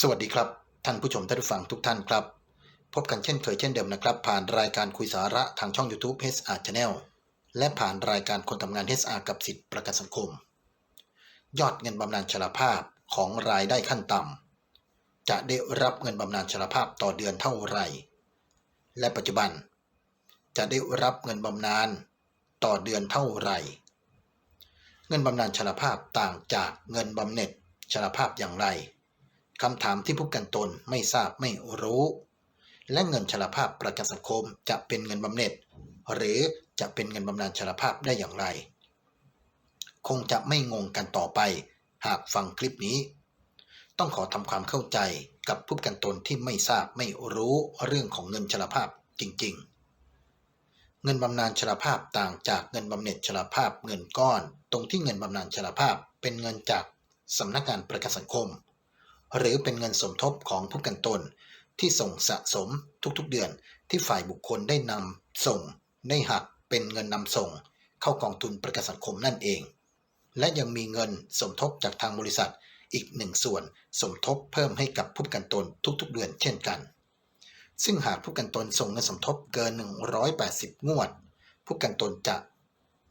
สวัสดีครับ ท่านผู้ชมท่านผู้ฟังทุกท่านครับ พบกันเช่นเคยเช่นเดิมนะครับ ผ่านรายการคุยสาระทางช่อง YouTube HR Channel และผ่านรายการคนทำงาน HR กับสิทธิประกันสังคม ยอดเงินบำนาญชราภาพของรายได้ขั้นต่ำจะได้รับเงินบำนาญชราภาพต่อเดือนเท่าไหร่ และปัจจุบัน จะได้รับเงินบำนาญต่อเดือนเท่าไหร่ เงินบำนาญชราภาพต่างจากเงินบำเหน็จชราภาพอย่างไร คำถามที่ผู้กันตนไม่ทราบไม่รู้ และเงินชราภาพประกันสังคมจะเป็นเงินบำเหน็จ หรือจะเป็นเงินบำนาญชราภาพได้อย่างไร คงจะไม่งงกันต่อไป หากฟังคลิปนี้ ต้องขอทำความเข้าใจกับผู้กันตนที่ไม่ทราบไม่รู้เรื่องของเงินชราภาพจริง ๆ เงินบำนาญชราภาพต่างจากเงินบำเหน็จชราภาพเงินก้อน ตรงที่เงินบำนาญชราภาพเป็นเงินจากสำนักงานประกันสังคม หรือเป็นเงินสมทบของผู้กันตน ที่ส่งสะสมทุกๆเดือนที่ฝ่ายบุคคลได้นำส่งได้หักเป็นเงินนำส่ง เข้ากองทุนประกันสังคมนั่นเอง และยังมีเงินสมทบจากทางบริษัทอีกหนึ่งส่วนสมทบเพิ่มให้กับผู้กันตนทุกๆเดือนเช่นกัน ซึ่งหากผู้กันตนส่งเงินสมทบเกิน 180 งวด ผู้กันตนจะ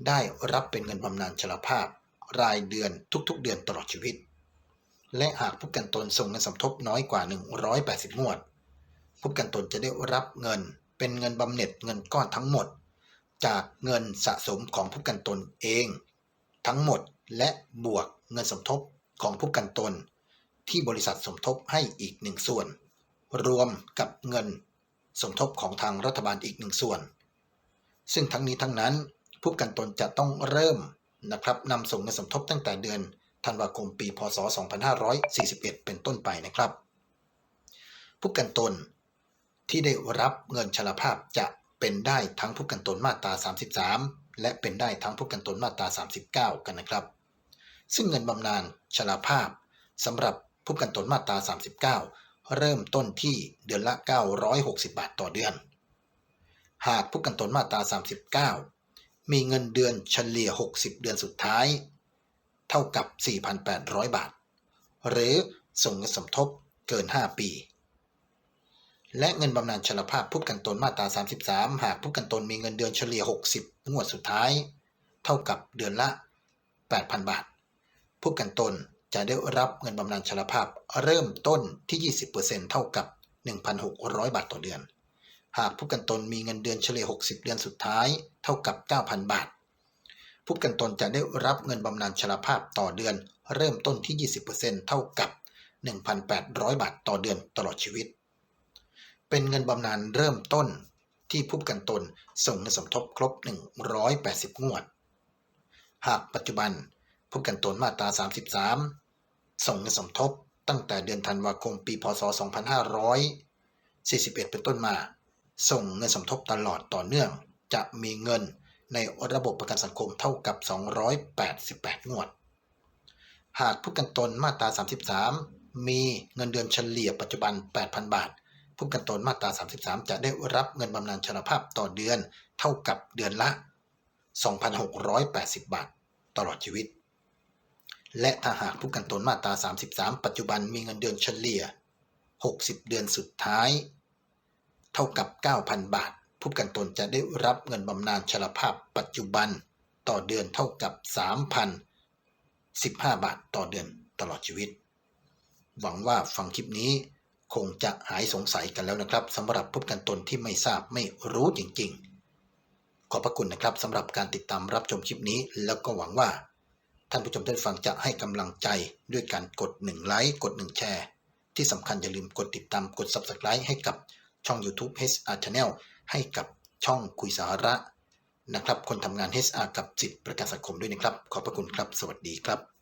ได้รับเป็นเงินบำนาญชราภาพ รายเดือนทุกๆเดือนตลอดชีวิต และหากผู้กันตนส่งเงินสมทบน้อยกว่า 180 งวด ผู้กันตนจะได้รับเงินเป็นเงินบำเหน็จเงินก้อนทั้งหมด จากเงินสะสมของผู้กันตนเอง ทั้งหมดและบวกเงินสมทบของผู้กันตน ที่บริษัทสมทบให้อีกหนึ่งส่วน รวมกับเงินสมทบของทางรัฐบาลอีกหนึ่งส่วน ซึ่งทั้งนี้ทั้งนั้นผู้กันตนจะต้องเริ่มนะครับนำส่งเงินสมทบตั้งแต่เดือน ธันวาคมปี พศ 2541 เป็นต้นไปนะครับ ผู้กันตนที่ได้รับเงินชราภาพจะเป็นได้ทั้งผู้กันตนมาตรา 33 และเป็นได้ทั้งผู้กันตนมาตรา 39 กันนะครับ ซึ่งเงินบำนาญชราภาพสำหรับผู้กันตนมาตรา 39 เริ่มต้นที่เดือนละ 960 บาทต่อเดือน หากผู้กันตนมาตรา 39 มีเงินเดือนเฉลี่ย 60 เดือนสุดท้าย เท่ากับ 4,800 บาท หรือส่งเงินสมทบเกิน 5 ปี และเงินบำนาญชราภาพผู้กันตนมาตรา 33 หากผู้กันตนมีเงินเดือนเฉลี่ย 60 งวดสุดท้าย เท่ากับเดือนละ 8,000 บาท ผู้กันตนจะได้รับเงินบำนาญชราภาพเริ่มต้นที่ 20%เท่ากับ 1,600 บาทต่อเดือน หากผู้กันตนมีเงินเดือนเฉลี่ย 60 เดือนสุดท้าย เท่ากับ 9,000 บาท ผู้ประกันตนจะได้รับเงินบำนาญชราภาพต่อเดือน เริ่มต้นที่ 20%เท่ากับ 1,800 บาทต่อเดือนตลอดชีวิต เป็นเงินบำนาญเริ่มต้นที่ผู้ประกันตนส่งเงินสมทบครบ 180 งวด หากปัจจุบันผู้ประกันตนมาตรา 33 ส่งเงินสมทบตั้งแต่เดือนธันวาคมปี พศ 2541 เป็นต้นมา ส่งเงินสมทบตลอดต่อเนื่อง จะมีเงิน ในระบบประกันสังคมเท่ากับ 288 งวด หากผู้กันตนมาตรา 33 มีเงินเดือนเฉลี่ยปัจจุบัน 8,000 บาท ผู้กันตนมาตรา 33 จะได้รับเงินบำนาญชราภาพต่อเดือนเท่ากับเดือนละ 2,680 บาท ตลอดชีวิต และถ้าหากผู้กันตนมาตรา 33 ปัจจุบันมีเงินเดือนเฉลี่ย 60 เดือนสุดท้าย เท่ากับ 9,000 บาท ผู้ประกันตนจะได้รับเงินบำนาญชราภาพปัจจุบันต่อเดือนเท่ากับ 3,015 บาทต่อเดือนตลอดชีวิต หวังว่าฟังคลิปนี้คงจะหายสงสัยกันแล้วนะครับสำหรับผู้ประกันตนที่ไม่ทราบไม่รู้จริง ๆ ขอบพระคุณนะครับสำหรับการติดตามรับชมคลิปนี้ แล้วก็หวังว่า ท่านผู้ชมท่านฟังจะให้กำลังใจด้วยการกด1ไลค์กด1แชร์ที่สำคัญอย่าลืมกดติดตามกด Subscribe ให้กับช่อง YouTube HR Channel ให้กับช่องคุยสาระนะครับ คนทำงาน HR กับสิทธิประกันสังคมด้วยนะครับ ขอบพระคุณครับ สวัสดีครับ